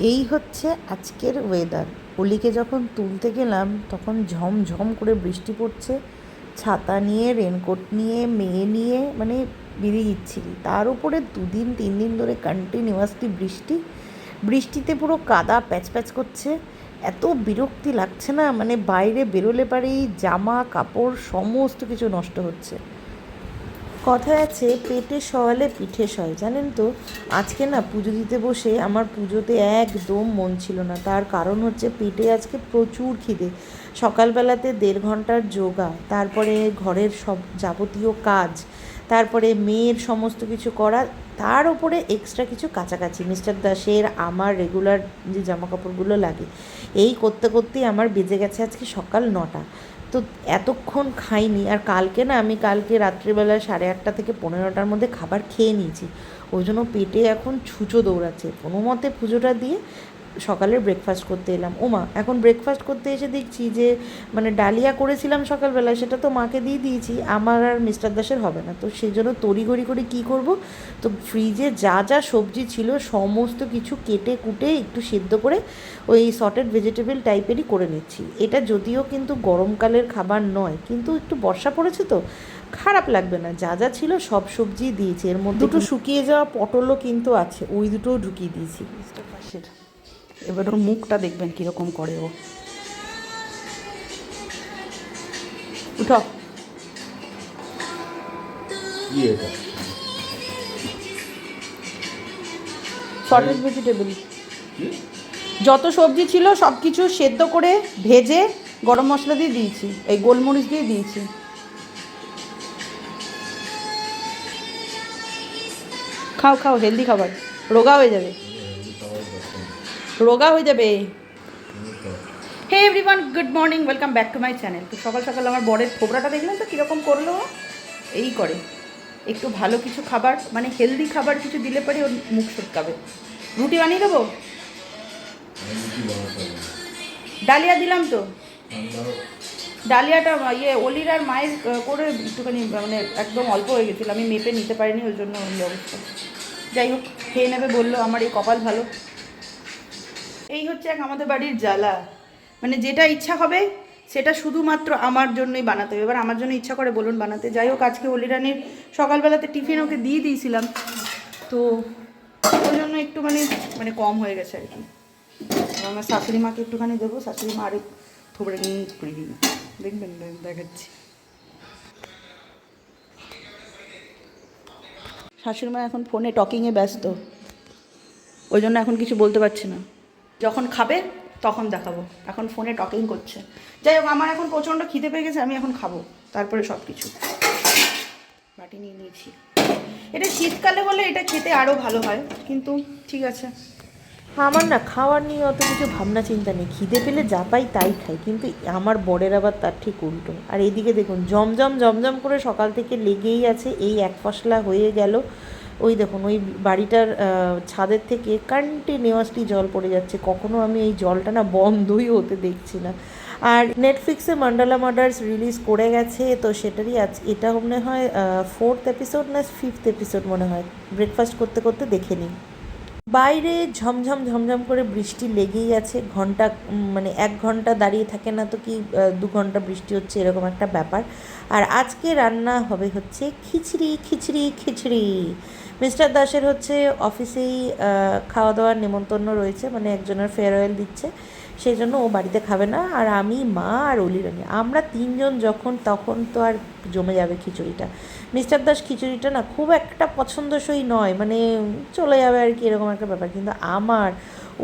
এই হচ্ছে আজকের ওয়েদার অলিকে যখন তুলতে গেলাম, তখন ঝমঝম করে বৃষ্টি পড়ছে। ছাতা নিয়ে রেনকোট নিয়ে, মেয়ে নিয়ে মানে বেরিয়ে যাচ্ছিলি তার উপরে দুদিন, তিন দিন ধরে কন্টিনিউয়াসলি বৃষ্টি। বৃষ্টিতে পুরো কাদা প্যাচ প্যাচ করছে। এত বিরক্তি লাগছে না? মানে বাইরে বেরোলে পারেই জামা, কাপড়, সমস্ত কিছু নষ্ট হচ্ছে। কথায় আছে, পেটে সওয়ালে পিঠে সয় জানেন তো, আজকে না পুজো দিতে বসে আমার পুজোতে একদম মন ছিল না। তার কারণ হচ্ছে পেটে আজকে প্রচুর খিদে। সকালবেলাতে দেড় ঘণ্টার যোগা, তারপরে ঘরের সব যাবতীয় কাজ, তারপরে মেয়ের সমস্ত কিছু করা তার উপরে এক্সট্রা কিছু কাছাকাছি। মিস্টার দাসের, আমার রেগুলার যে জামা কাপড়গুলো লাগে, এই করতে করতেই আমার বেজে গেছে আজকে সকাল নটা। তো এতক্ষণ খাইনি, আর কালকে না আমি কালকে রাত্রিবেলা সাড়ে আটটা থেকে পনেরোটার মধ্যে খাবার খেয়ে নিয়েছি। ওই জন্য পেটে এখন ছুঁচো দৌড়াচ্ছে। কোনো মতে পুজোটা দিয়ে সকালে ব্রেকফাস্ট করতে এলাম। ওমা এখন ব্রেকফাস্ট করতে এসে দেখছি যে মানে ডালিয়া করেছিলাম সকালবেলা সেটা তো মাকে দিয়ে দিয়েছি আমার আর মিস্টার দাসের হবে না। তো সেই জন্য তড়িঘড়ি করে কী করব? তো ফ্রিজে যা যা সবজি ছিল সমস্ত কিছু কেটে কুটে একটু সিদ্ধ করে ওই সটেড ভেজিটেবল টাইপেরই করে নিচ্ছি। এটা যদিও কিন্তু গরমকালের খাবার নয় কিন্তু একটু বর্ষা পড়েছে তো খারাপ লাগবে না। যা যা ছিল সব সবজি দিয়েছি। এর মধ্যে দুটো শুকিয়ে যাওয়া পটলও কিন্তু আছে ওই দুটোও ঢুকিয়ে দিয়েছি। এবার ওর মুখটা দেখবেন কীরকম করে ও। উঠো। এটা? ভেজিটেবল। যত সবজি ছিল সব কিছু সেদ্ধ করে ভেজে গরম মশলা দিয়ে দিয়েছি এই গোলমরিচ দিয়ে দিয়েছি। খাও খাও হেলদি খাবার। রোগা হয়ে যাবে। রোগা হয়ে যাবে। Hey everyone good morning welcome back to my channel তো সকাল সকাল আমার বরের থোবরাটা দেখলেন তো কীরকম করল? এই করে। একটু ভালো কিছু খাবার মানে হেলদি খাবার কিছু দিলে পরে ওর মুখ সটকাবে। রুটি বানিয়ে দেবো? ডালিয়া দিলাম তো। ডালিয়াটা ইয়ে অলির আর মায়ের করে একটুখানি মানে একদম অল্প হয়ে গেছিল। আমি মেপে নিতে পারিনি ওই জন্য ওই অবস্থা। যাই হোক খেয়ে নেবে বলল আমার এই কপাল ভালো। এই হচ্ছে এক আমাদের বাড়ির জ্বালা। মানে যেটা ইচ্ছা হবে, সেটা শুধুমাত্র আমার জন্যই বানাতে হবে। এবার আমার জন্য ইচ্ছা করে বলুন বানাতে। যাই হোক, আজকে অলিরানির সকালবেলাতে টিফিন ওকে দিয়ে দিয়েছিলাম। তো ওই জন্য একটু মানে মানে কম হয়ে গেছে আর কি। আমার শাশুড়ি মাকে একটুখানি দেবো। শাশুড়ি মা আরেক থোবড়ে নিয়ে করে দিই দেখবেন, দেখাচ্ছি। শাশুড়ি মা এখন ফোনে টকিংয়ে ব্যস্ত। ওই জন্য এখন কিছু বলতে পারছি না। যখন খাবে, তখন দেখাবো। এখন ফোনে টকিং করছে। যাই হোক, আমার এখন প্রচণ্ড খিদে পেয়ে গেছে, আমি এখন খাব। তারপরে সব কিছু বাটি নিয়ে নিয়েছি। এটা শীতকালে হলে এটা খেতে আরও ভালো হয়, কিন্তু ঠিক আছে। আমার না খাওয়ার নিয়ে অত কিছু ভাবনা চিন্তা নেই। খিদে পেলে যা পাই তাই খাই, কিন্তু আমার বরের আবার তার ঠিক উল্টো। আর এইদিকে দেখুন, জমজম জমজম করে সকাল থেকে লেগেই আছে, এই এক ফসলা হয়ে গেল। ওই দেখুন, ওই বাড়িটার ছাদের থেকে কন্টিনিউয়াসলি জল পড়ে যাচ্ছে। কখনো আমি এই জলটা না বন্ধই হতে দেখছি না। আর নেটফ্লিক্সে মান্ডালা মার্ডার্স রিলিজ করে গেছে, তো সেটারই আজ, এটা মনে হয় ফোর্থ এপিসোড না ফিফথ এপিসোড মনে হয়? ব্রেকফাস্ট করতে করতে দেখে নিই। বাইরে ঝমঝম ঝমঝম করে বৃষ্টি লেগেই আছে। ঘণ্টা মানে এক ঘণ্টা দাঁড়িয়ে থাকে না তো কি দু ঘণ্টা বৃষ্টি হচ্ছে এরকম একটা ব্যাপার। আর আজকে রান্না হবে হচ্ছে খিচড়ি খিচড়ি খিচড়ি। মিস্টার দাসের হচ্ছে অফিসেই খাওয়া দাওয়ার নেমন্তন্ন রয়েছে মানে একজনের ফেয়ারওয়েল দিচ্ছে। সেই জন্য ও বাড়িতে খাবে না। আর আমি, মা আর অলি রানি। আমরা তিনজন যখন, তখন তো আর জমে যাবে খিচুড়িটা। মিস্টার দাস খিচুড়িটা না খুব একটা পছন্দসই নয়। মানে চলে যাবে আর কি, এরকম একটা ব্যাপার। কিন্তু আমার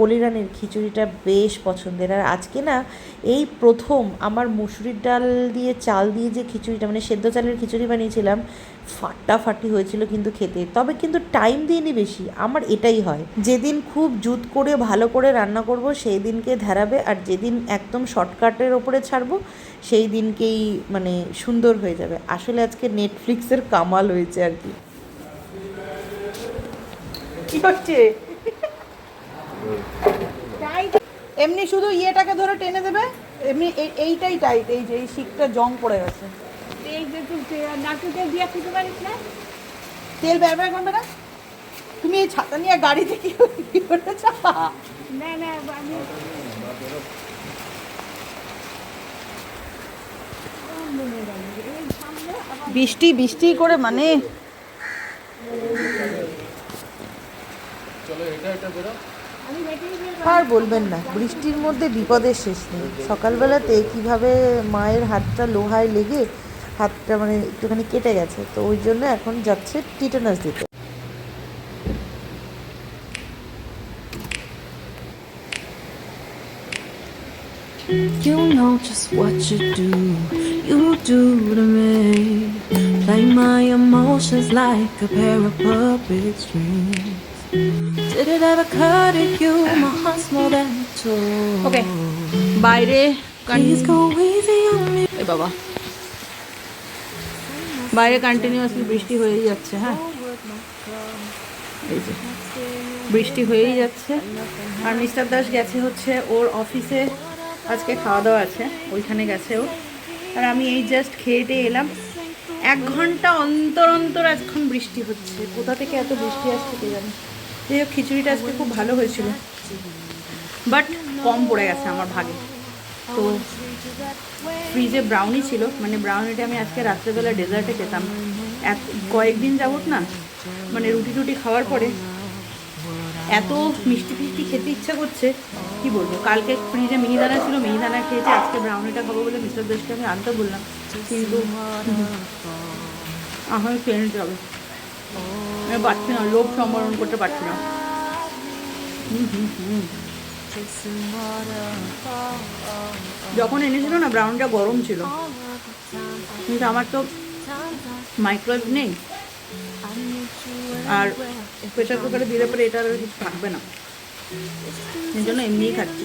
অলিরানের খিচুড়িটা বেশ পছন্দের। আর আজকে না, এই প্রথম আমার মুসুরির ডাল দিয়ে চাল দিয়ে যে খিচুড়িটা মানে সেদ্ধ চালের খিচুড়ি বানিয়েছিলাম, ফাটাফাটি হয়েছিল কিন্তু খেতে। তবে কিন্তু টাইম দিইনি বেশি, আমার এটাই হয়। যেদিন খুব জুত করে, ভালো করে রান্না করব, সেই দিনকে ধারাবে, আর যেদিন একদম শর্টকাটের ওপরে ছাড়বো, সেই দিনকেই মানে সুন্দর হয়ে যাবে। আসলে আজকে নেটফ্লিক্সের কামাল হয়েছে আর কি। কি হচ্ছে? এমনি শুধু ইয়েটাকে ধরে টেনে দেবে? এমনি এইটাই টাইট এই যে এই শিকটা জং পড়ে গেছে। তেল ব্যবহার করবে না? তুমি এই ছাতা নিয়ে গাড়িতে কি করে চাপা না না বৃষ্টি বৃষ্টি করে মানে? আমি হেঁটে গিয়ে আর বলবেন না বৃষ্টির মধ্যে বিপদের শেষ নেই সকালবেলাতে কীভাবে মায়ের হাতটা লোহায় লেগে হাতটা মানে একটুখানি কেটে গেছে তো ওই জন্য এখন যাচ্ছে টিটানাস দিতে You know just what you do, you do to me. Play my emotions like a pair of puppet strings. Did it ever occur to you my heart's more than toy? ওকে বাইরে Please go easy on me. এ বাবা। বাইরে continuously বৃষ্টি হয়েই যাচ্ছে হ্যাঁ? এই যে বৃষ্টি হয়েই যাচ্ছে। আর মিস্টার দাস গেছে হচ্ছে ওর অফিসে। আজকে খাওয়া দাওয়া আছে ওইখানে গেছে ও। আর আমি এই জাস্ট খেয়েটে এলাম। এক ঘণ্টা অন্তর অন্তর এখন বৃষ্টি হচ্ছে। কোথা থেকে এত বৃষ্টি আসছে কে জানি? যাই হোক, খিচুড়িটা আজকে খুব ভালো হয়েছিল। বাট কম পড়ে গেছে আমার ভাগে। তো ফ্রিজে ব্রাউনি ছিল। মানে ব্রাউনিটা আমি আজকে রাত্রেবেলা ডেজার্টে খেতাম। এক কয়েকদিন যাবত না মানে রুটি টুটি খাওয়ার পরে এত মিষ্টি ফিষ্টি খেতে ইচ্ছা করছে, কি বলব? কালকে ফ্রিজে মিহিদানা ছিল, মিহিদানা খেয়েছে আজকে ব্রাউনিটা খাব বলে মিস্টার দেশকে আমি আনতে বললাম। কিন্তু আমার নিতে হবে আমি পারছি না লোভ সম্বরণ করতে পারছি না। যখন এনেছিল না ব্রাউনটা গরম ছিল। কিন্তু আমার তো মাইক্রোওয়েভ নেই। আর প্রেশার কুকারে দিলে পরে এটা আর কিছু থাকবে না। এই জন্য এমনিই খাচ্ছি।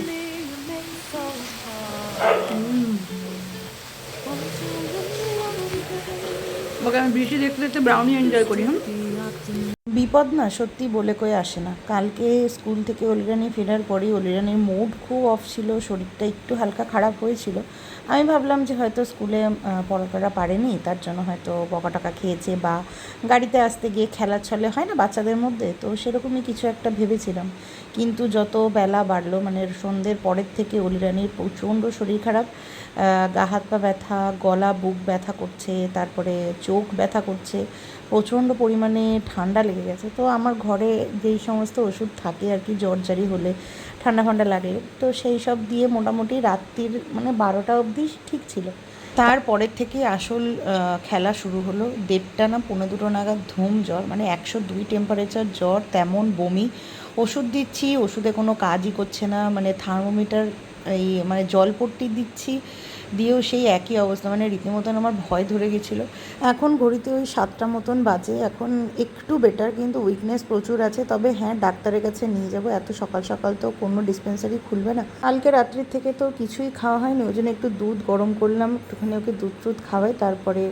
ওকে আমি বৃষ্টি দেখতে দেখতে ব্রাউনি এনজয় করি হুম? বিপদ না, সত্যি বলে কয়ে আসে না। কালকে স্কুল থেকে অলিরানি ফেরার পরেই অলিরানির মুড খুব অফ ছিল, শরীরটা একটু হালকা খারাপ হয়েছিল। আমি ভাবলাম যে হয়তো স্কুলে পড়াটা পারেনি, তার জন্য হয়তো বকা টাকা খেয়েছে বা গাড়িতে আসতে গিয়ে খেলা ছলে হয় না বাচ্চাদের মধ্যে? তো সেরকমই কিছু একটা ভেবেছিলাম। কিন্তু যত বেলা বাড়লো মানে সন্ধ্যের পরের থেকে অলিরানির প্রচণ্ড শরীর খারাপ গা হাত পা ব্যথা, গলা, বুক ব্যথা করছে, তারপরে চোখ ব্যথা করছে, প্রচণ্ড পরিমাণে ঠান্ডা লেগে গেছে। তো আমার ঘরে যেই সমস্ত ওষুধ থাকে আর কি, জ্বর জারি হলে ঠান্ডা ফান্ডা লাগলে তো সেই সব দিয়ে মোটামুটি রাত্রির মানে বারোটা অবধি ঠিক ছিল। তারপরের থেকে আসল খেলা শুরু হলো। দেড়টা না পনেরো দুটো নাগাদ ধুম জ্বর মানে একশো দুই টেম্পারেচার জ্বর, তেমন বমি। ওষুধ দিচ্ছি, ওষুধে কোনো কাজই করছে না মানে থার্মোমিটার এই মানে জলপট্টি দিচ্ছি। দিয়েও সেই একই অবস্থা। মানে রীতিমতন আমার ভয় ধরে গেছিল। এখন ঘড়িতে ওই সাতটা মতন বাজে। এখন একটু বেটার কিন্তু উইকনেস প্রচুর আছে। তবে হ্যাঁ ডাক্তারের কাছে নিয়ে যাব। এত সকাল সকাল তো কোনো ডিসপেন্সারি খুলবে না। কালকে রাত্রির থেকে তো কিছুই খাওয়া হয়নি। ওই জন্য একটু দুধ গরম করলাম। একটুখানি ওকে দুধ টুধ খাওয়াই। তারপরে